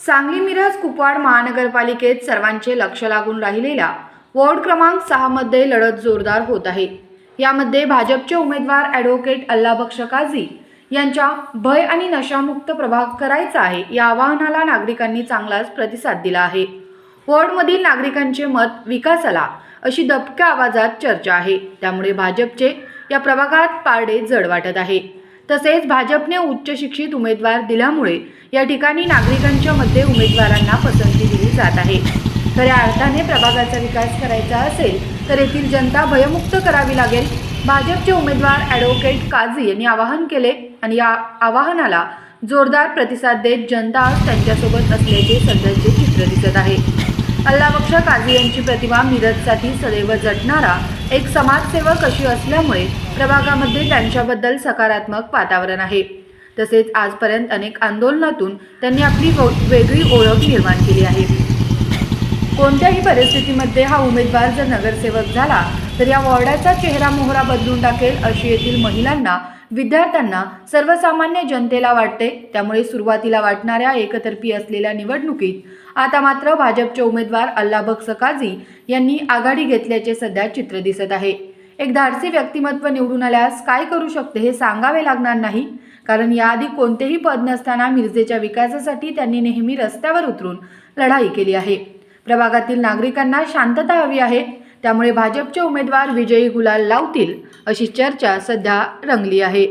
सांगली मिरज कुपवाड महानगरपालिकेत सर्वांचे लक्ष लागून राहिलेला वॉर्ड क्रमांक सहामध्ये लढत जोरदार होत आहे. यामध्ये भाजपचे उमेदवार ॲडव्होकेट अल्लाबक्ष काझी यांच्या भय आणि नशामुक्त प्रभाग करायचा आहे या आवाहनाला नागरिकांनी चांगलाच प्रतिसाद दिला आहे. वॉर्डमधील नागरिकांचे मत विकासाला अशी दबक्या आवाजात चर्चा आहे. त्यामुळे भाजपचे या प्रभागात पारडे जड वाटत आहे. तसेच भाजपने उच्च शिक्षित उमेदवार दिल्यामुळे या ठिकाणी नागरिकांच्या मध्ये उमेदवारांना पसंती दिली जात आहे. खऱ्या अर्थाने प्रभागाचा विकास करायचा असेल तर येथील जनता भयमुक्त करावी लागेल. भाजपचे उमेदवार ॲडव्होकेट काझी यांनी आवाहन केले आणि या आवाहनाला जोरदार प्रतिसाद देत जनता त्यांच्यासोबत असल्याचे सध्याचे चित्र दिसत आहे. अल्लाबक्ष काझी यांची प्रतिमा मिरजसाठी सदैव जटणारा एक समाजसेवक अशी असल्यामुळे प्रभागामध्ये त्यांच्याबद्दल सकारात्मक वातावरण आहे. तसेच आजपर्यंत अनेक आंदोलनातून त्यांनी आपली वेगळी ओळख निर्माण केली आहे. कोणत्याही परिस्थितीमध्ये हा उमेदवार जर नगरसेवक झाला तर या वॉर्डाचा चेहरा मोहरा बदलून टाकेल अशी येथील महिलांना विद्यार्थ्यांना सर्वसामान्य जनतेला वाटते. त्यामुळे सुरुवातीला वाटणाऱ्या एकतर्फी असलेल्या निवडणुकीत आता मात्र भाजपचे उमेदवार अल्लाबक सकाजी यांनी आघाडी घेतल्याचे सध्या चित्र दिसत आहे. एक धाडसी व्यक्तिमत्व निवडून आल्यास काय करू शकते हे सांगावे लागणार नाही. कारण याआधी कोणतेही पद नसताना मिरजेच्या विकासासाठी त्यांनी नेहमी रस्त्यावर उतरून लढाई केली आहे. प्रभागातील नागरिकांना शांतता हवी आहे. त्यामुळे भाजपचे उमेदवार विजयी गुलाल लावतील अशी चर्चा सध्या रंगली आहे.